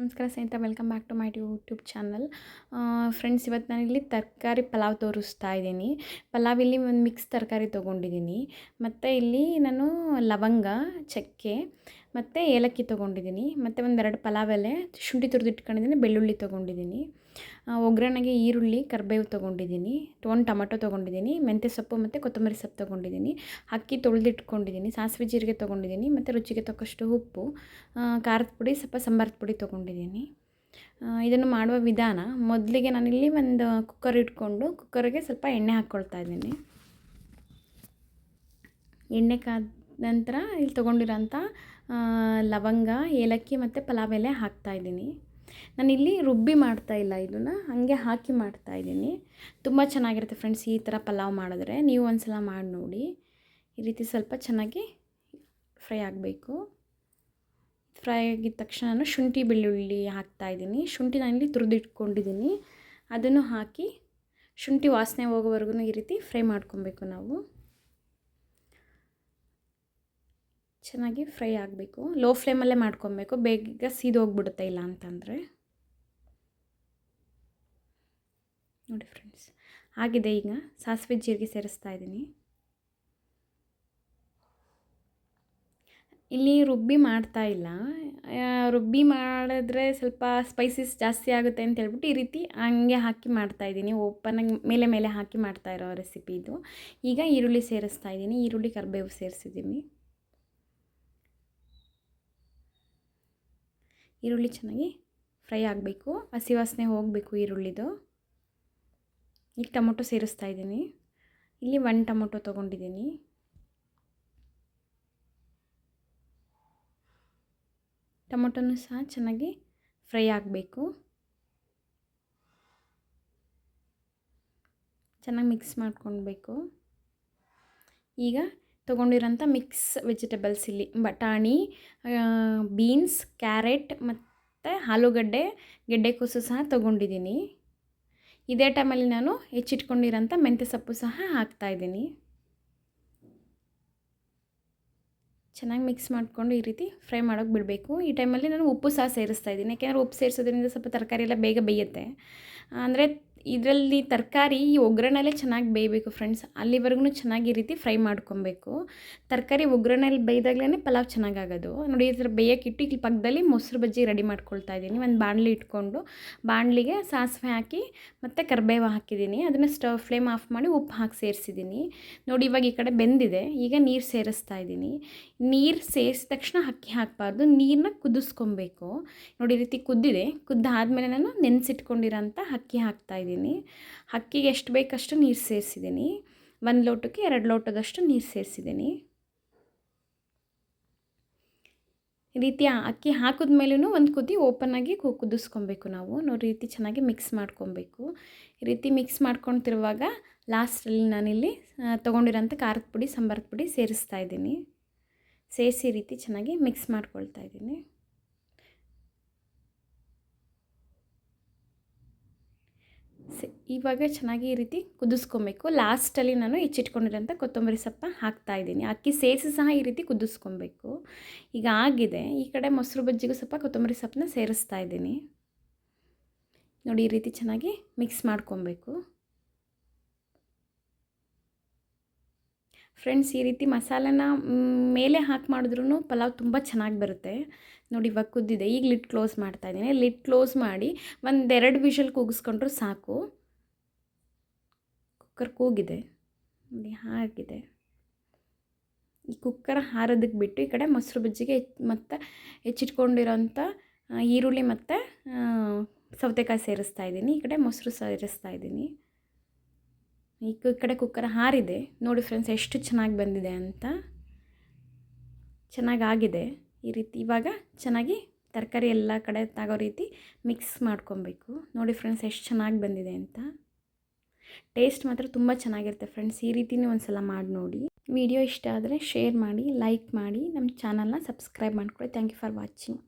ನಮಸ್ಕಾರ ಸ್ನೇಹಿತರೆ welcome back to my YouTube channel friends ಇವತ್ತು ನಾನಿಲ್ಲಿ ತರಕಾರಿ ಪಲಾವ್ ತೋರಿಸ್ತಾ ಇದ್ದೀನಿ. ಪಲಾವ್ ಇಲ್ಲಿ ಒಂದು ಮಿಕ್ಸ್ ತರಕಾರಿ ತೊಗೊಂಡಿದ್ದೀನಿ. ಮತ್ತು ಇಲ್ಲಿ ನಾನು ಲವಂಗ, ಚಕ್ಕೆ ಮತ್ತು ಏಲಕ್ಕಿ ತೊಗೊಂಡಿದ್ದೀನಿ, ಮತ್ತು ಒಂದೆರಡು ಪಲಾವ್ ಎಲೆ, ಶುಂಠಿ ತುರಿದಿಟ್ಕೊಂಡಿದ್ದೀನಿ ಬೆಳ್ಳುಳ್ಳಿ ತೊಗೊಂಡಿದ್ದೀನಿ ಒಗ್ಗರಣೆಗೆ ಈರುಳ್ಳಿ, ಕರಿಬೇವು ತೊಗೊಂಡಿದ್ದೀನಿ, ಒಂದು ಟೊಮೊಟೊ ತೊಗೊಂಡಿದ್ದೀನಿ, ಮೆಂತ್ಯ ಸೊಪ್ಪು ಮತ್ತು ಕೊತ್ತಂಬರಿ ಸೊಪ್ಪು ತೊಗೊಂಡಿದ್ದೀನಿ, ಅಕ್ಕಿ ತೊಳೆದಿಟ್ಕೊಂಡಿದ್ದೀನಿ ಸಾಸಿವೆ ಜೀರಿಗೆ ತೊಗೊಂಡಿದ್ದೀನಿ, ಮತ್ತು ರುಚಿಗೆ ತಕ್ಕಷ್ಟು ಉಪ್ಪು ಖಾರದ ಪುಡಿ, ಸ್ವಲ್ಪ ಸಾಂಬಾರದ ಪುಡಿ ತೊಗೊಂಡಿದ್ದೀನಿ. ಇದನ್ನು ಮಾಡುವ ವಿಧಾನ, ಮೊದಲಿಗೆ ನಾನಿಲ್ಲಿ ಒಂದು ಕುಕ್ಕರ್ ಇಟ್ಕೊಂಡು ಕುಕ್ಕರ್ಗೆ ಸ್ವಲ್ಪ ಎಣ್ಣೆ ಹಾಕ್ಕೊಳ್ತಾ ಇದ್ದೀನಿ. ಎಣ್ಣೆ ಕಾದ ನಂತರ ಇಲ್ಲಿ ತೊಗೊಂಡಿರೋಂಥ ಲವಂಗ, ಏಲಕ್ಕಿ ಮತ್ತು ಪಲಾವ್ ಎಲೆ ಹಾಕ್ತಾಯಿದ್ದೀನಿ ನಾನಿಲ್ಲಿ ರುಬ್ಬಿ ಮಾಡ್ತಾ ಇಲ್ಲ ಇದನ್ನು, ಹಾಗೆ ಹಾಕಿ ಮಾಡ್ತಾ ಇದ್ದೀನಿ. ತುಂಬ ಚೆನ್ನಾಗಿರುತ್ತೆ ಫ್ರೆಂಡ್ಸ್ ಈ ಥರ ಪಲಾವ್ ಮಾಡಿದ್ರೆ, ನೀವು ಒಂದು ಸಲ ಮಾಡಿ ನೋಡಿ. ಈ ರೀತಿ ಸ್ವಲ್ಪ ಚೆನ್ನಾಗಿ ಫ್ರೈ ಆಗಬೇಕು. ಫ್ರೈ ಆಗಿದ ತಕ್ಷಣ ನಾನು ಶುಂಠಿ ಬೆಳ್ಳುಳ್ಳಿ ಹಾಕ್ತಾಯಿದ್ದೀನಿ ಶುಂಠಿ ನಾನು ಇಲ್ಲಿ ತುರಿದಿಟ್ಕೊಂಡಿದ್ದೀನಿ. ಅದನ್ನು ಹಾಕಿ, ಶುಂಠಿ ವಾಸನೆ ಹೋಗೋವರೆಗೂ ಈ ರೀತಿ ಫ್ರೈ ಮಾಡ್ಕೊಬೇಕು ನಾವು. ಚೆನ್ನಾಗಿ ಫ್ರೈ ಆಗಬೇಕು. ಲೋ ಫ್ಲೇಮಲ್ಲೇ ಮಾಡ್ಕೊಬೇಕು. ಬೇಗ ಸೀದೋಗ್ಬಿಡುತ್ತೆ ಇಲ್ಲ ಅಂತಂದರೆ. ನೋಡಿ ಫ್ರೆಂಡ್ಸ್, ಆಗಿದೆ ಈಗ. ಸಾಸಿವೆ ಜೀರಿಗೆ ಸೇರಿಸ್ತಾ ಇದ್ದೀನಿ. ಇಲ್ಲಿ ರುಬ್ಬಿ ಮಾಡ್ತಾ ಇಲ್ಲ. ರುಬ್ಬಿ ಮಾಡಿದ್ರೆ ಸ್ವಲ್ಪ ಸ್ಪೈಸಸ್ ಜಾಸ್ತಿ ಆಗುತ್ತೆ ಅಂತ ಹೇಳ್ಬಿಟ್ಟು ಈ ರೀತಿ ಹಂಗೆ ಹಾಕಿ ಮಾಡ್ತಾಯಿದ್ದೀನಿ ಓಪನಾಗಿ ಮೇಲೆ ಮೇಲೆ ಹಾಕಿ ಮಾಡ್ತಾ ಇರೋ ರೆಸಿಪಿ ಇದು. ಈಗ ಈರುಳ್ಳಿ ಸೇರಿಸ್ತಾ ಇದ್ದೀನಿ. ಈರುಳ್ಳಿ ಕರಿಬೇವು ಸೇರಿಸಿದ್ದೀನಿ. ಈರುಳ್ಳಿ ಚೆನ್ನಾಗಿ ಫ್ರೈ ಆಗಬೇಕು. ಹಸಿ ವಾಸನೆ ಹೋಗಬೇಕು ಈರುಳ್ಳಿದು. ಈಗ ಟೊಮೊಟೊ ಸೇರಿಸ್ತಾ ಇದ್ದೀನಿ. ಇಲ್ಲಿ ಒಂದು ಟೊಮೊಟೊ ತೊಗೊಂಡಿದ್ದೀನಿ. ಟೊಮೊಟೊನೂ ಸಹ ಚೆನ್ನಾಗಿ ಫ್ರೈ ಆಗಬೇಕು. ಚೆನ್ನಾಗಿ ಮಿಕ್ಸ್ ಮಾಡ್ಕೊಳ್ಬೇಕು. ಈಗ ತೊಗೊಂಡಿರೋಂಥ ಮಿಕ್ಸ್ ವೆಜಿಟೇಬಲ್ಸ್ ಇಲ್ಲಿ. ಬಟಾಣಿ ಬೀನ್ಸ್, ಕ್ಯಾರೆಟ್ ಮತ್ತು ಆಲೂಗಡ್ಡೆ, ಗೆಡ್ಡೆಕೋಸು ಸಹ ತೊಗೊಂಡಿದ್ದೀನಿ. ಇದೇ ಟೈಮಲ್ಲಿ ನಾನು ಹೆಚ್ಚಿಟ್ಕೊಂಡಿರೋಂಥ ಮೆಂತ್ಯ ಸೊಪ್ಪು ಸಹ ಹಾಕ್ತಾಯಿದ್ದೀನಿ ಚೆನ್ನಾಗಿ ಮಿಕ್ಸ್ ಮಾಡಿಕೊಂಡು ಈ ರೀತಿ ಫ್ರೈ ಮಾಡೋಕೆ ಬಿಡಬೇಕು. ಈ ಟೈಮಲ್ಲಿ ನಾನು ಉಪ್ಪು ಸಹ ಸೇರಿಸ್ತಾ ಇದ್ದೀನಿ. ಯಾಕೆಂದರೆ ಉಪ್ಪು ಸೇರಿಸೋದ್ರಿಂದ ಸ್ವಲ್ಪ ತರಕಾರಿ ಎಲ್ಲ ಬೇಗ ಬೇಯುತ್ತೆ. ಅಂದರೆ ಇದರಲ್ಲಿ ತರಕಾರಿ ಈ ಒಗ್ಗರಣೆಲ್ಲೇ ಚೆನ್ನಾಗಿ ಬೇಯಬೇಕು ಫ್ರೆಂಡ್ಸ್ ಅಲ್ಲಿವರೆಗೂ ಚೆನ್ನಾಗಿ ಈ ರೀತಿ ಫ್ರೈ ಮಾಡ್ಕೊಬೇಕು. ತರಕಾರಿ ಒಗ್ಗರಣೆಯಲ್ಲಿ ಬೇಯ್ದಾಗಲೇ ಪಲಾವ್ ಚೆನ್ನಾಗಾಗೋದು. ನೋಡಿ, ಈ ಥರ ಬೇಯೋಕ್ಕಿಟ್ಟು ಇಲ್ಲಿ ಪಕ್ಕದಲ್ಲಿ ಮೊಸರು ಬಜ್ಜಿ ರೆಡಿ ಮಾಡ್ಕೊಳ್ತಾ ಇದ್ದೀನಿ. ಒಂದು ಬಾಣಲಿ ಇಟ್ಕೊಂಡು ಬಾಣಲಿಗೆ ಸಾಸಿವೆ ಹಾಕಿ ಮತ್ತು ಕರಿಬೇವು ಹಾಕಿದ್ದೀನಿ. ಅದನ್ನು ಸ್ಟವ್ ಫ್ಲೇಮ್ ಆಫ್ ಮಾಡಿ ಉಪ್ಪು ಹಾಕಿ ಸೇರಿಸಿದ್ದೀನಿ. ನೋಡಿ, ಇವಾಗ ಈ ಕಡೆ ಬೆಂದಿದೆ. ಈಗ ನೀರು ಸೇರಿಸ್ತಾ ಇದ್ದೀನಿ. ನೀರು ಸೇರಿಸಿದ ತಕ್ಷಣ ಅಕ್ಕಿ ಹಾಕಬಾರ್ದು. ನೀರನ್ನ ಕುದಿಸ್ಕೊಬೇಕು. ನೋಡಿ, ಈ ರೀತಿ ಕುದ್ದಿದೆ. ಕುದ್ದಾದ್ಮೇಲೆ ನಾನು ನೆನೆಸಿಟ್ಕೊಂಡಿರೋಂಥ ಅಕ್ಕಿ ಹಾಕ್ತಾ ಇದ್ದೀನಿ. ಅಕ್ಕಿಗೆ ಎಷ್ಟು ಬೇಕಷ್ಟು ನೀರು ಸೇರಿಸಿದ್ದೀನಿ. ಒಂದು ಲೋಟಕ್ಕೆ ಎರಡು ಲೋಟದಷ್ಟು ನೀರು ಸೇರಿಸಿದ್ದೀನಿ. ಈ ರೀತಿ ಅಕ್ಕಿ ಹಾಕಿದ ಮೇಲೂ ಒಂದು ಕುದಿ ಆಗಿ ಕುದಿಸ್ಕೊಬೇಕು ನಾವು. ನೋಡಿ ರೀತಿ ಚೆನ್ನಾಗಿ ಮಿಕ್ಸ್ ಮಾಡ್ಕೊಬೇಕು. ಈ ರೀತಿ ಮಿಕ್ಸ್ ಮಾಡ್ಕೊತಿರುವಾಗ ಲಾಸ್ಟಲ್ಲಿ ನಾನಿಲ್ಲಿ ತೊಗೊಂಡಿರೋಂಥ ಖಾರದ ಪುಡಿ ಸಾಂಬಾರದ ಪುಡಿ ಸೇರಿಸ್ತಾ ಇದ್ದೀನಿ. ಸೇರಿಸಿ ರೀತಿ ಚೆನ್ನಾಗಿ ಮಿಕ್ಸ್ ಮಾಡ್ಕೊಳ್ತಾ ಇದ್ದೀನಿ. ಇವಾಗ ಚೆನ್ನಾಗಿ ಈ ರೀತಿ ಕುದಿಸ್ಕೊಬೇಕು. ಲಾಸ್ಟಲ್ಲಿ ನಾನು ಹೆಚ್ಚಿಟ್ಕೊಂಡಿರೋಂಥ ಕೊತ್ತಂಬರಿ ಸೊಪ್ಪ ಹಾಕ್ತಾ ಇದ್ದೀನಿ. ಅಕ್ಕಿ ಸೇರಿಸಿ ಸಹ ಈ ರೀತಿ ಕುದಿಸ್ಕೊಬೇಕು. ಈಗ ಆಗಿದೆ. ಈ ಕಡೆ ಮೊಸರು ಬಜ್ಜಿಗೂ ಸ್ವಲ್ಪ ಕೊತ್ತಂಬರಿ ಸೊಪ್ಪನ್ನ ಸೇರಿಸ್ತಾ ಇದ್ದೀನಿ. ನೋಡಿ, ಈ ರೀತಿ ಚೆನ್ನಾಗಿ ಮಿಕ್ಸ್ ಮಾಡ್ಕೊಬೇಕು. ಫ್ರೆಂಡ್ಸ್, ಈ ರೀತಿ ಮಸಾಲೆನ ಮೇಲೆ ಹಾಕಿ ಮಾಡಿದ್ರೂ ಪಲಾವ್ ತುಂಬ ಚೆನ್ನಾಗಿ ಬರುತ್ತೆ. ನೋಡಿ, ಇವಾಗ ಕುದ್ದಿದೆ. ಈಗ ಲಿಡ್ ಕ್ಲೋಸ್ ಮಾಡ್ತಾ ಇದ್ದೀನಿ. ಲಿಡ್ ಕ್ಲೋಸ್ ಮಾಡಿ ಒಂದೆರಡು ವಿಷಲ್ ಕೂಗಿಸ್ಕೊಂಡ್ರೂ ಸಾಕು. ಕುಕ್ಕರ್ ಕೂಗಿದೆ. ನೋಡಿ ಹಾಗಿದೆ. ಈ ಕುಕ್ಕರ್ ಹಾರೋದಕ್ಕೆ ಬಿಟ್ಟು ಈ ಕಡೆ ಮೊಸರು ಬಜ್ಜಿಗೆ ಮತ್ತು ಹೆಚ್ಚಿಟ್ಕೊಂಡಿರೋಂಥ ಈರುಳ್ಳಿ ಮತ್ತು ಸೌತೆಕಾಯಿ ಸೇರಿಸ್ತಾ ಇದ್ದೀನಿ. ಈ ಕಡೆ ಮೊಸರು ಸೇರಿಸ್ತಾ ಇದ್ದೀನಿ. ಈ ಕಡೆ ಕುಕ್ಕರ್ ಹಾರಿದೆ. ನೋಡಿ ಫ್ರೆಂಡ್ಸ್, ಎಷ್ಟು ಚೆನ್ನಾಗಿ ಬಂದಿದೆ ಅಂತ. ಚೆನ್ನಾಗಾಗಿದೆ ಈ ರೀತಿ ಇವಾಗ ಚೆನ್ನಾಗಿ ತರಕಾರಿ ಎಲ್ಲ ಕಡೆ ತಾಗೋ ರೀತಿ ಮಿಕ್ಸ್ ಮಾಡ್ಕೊಬೇಕು. ನೋಡಿ ಫ್ರೆಂಡ್ಸ್, ಎಷ್ಟು ಚೆನ್ನಾಗಿ ಬಂದಿದೆ ಅಂತ. ಟೇಸ್ಟ್ ಮಾತ್ರ ತುಂಬ ಚೆನ್ನಾಗಿರುತ್ತೆ ಫ್ರೆಂಡ್ಸ್ ಈ ರೀತಿಯೇ ಒಂದು ಸಲ ಮಾಡಿ ನೋಡಿ. ವಿಡಿಯೋ ಇಷ್ಟ ಆದರೆ ಶೇರ್ ಮಾಡಿ ಲೈಕ್ ಮಾಡಿ. ನಮ್ಮ ಚಾನಲ್ನ ಸಬ್ಸ್ಕ್ರೈಬ್ ಮಾಡಿಕೊಳ್ಳಿ. Thank you for watching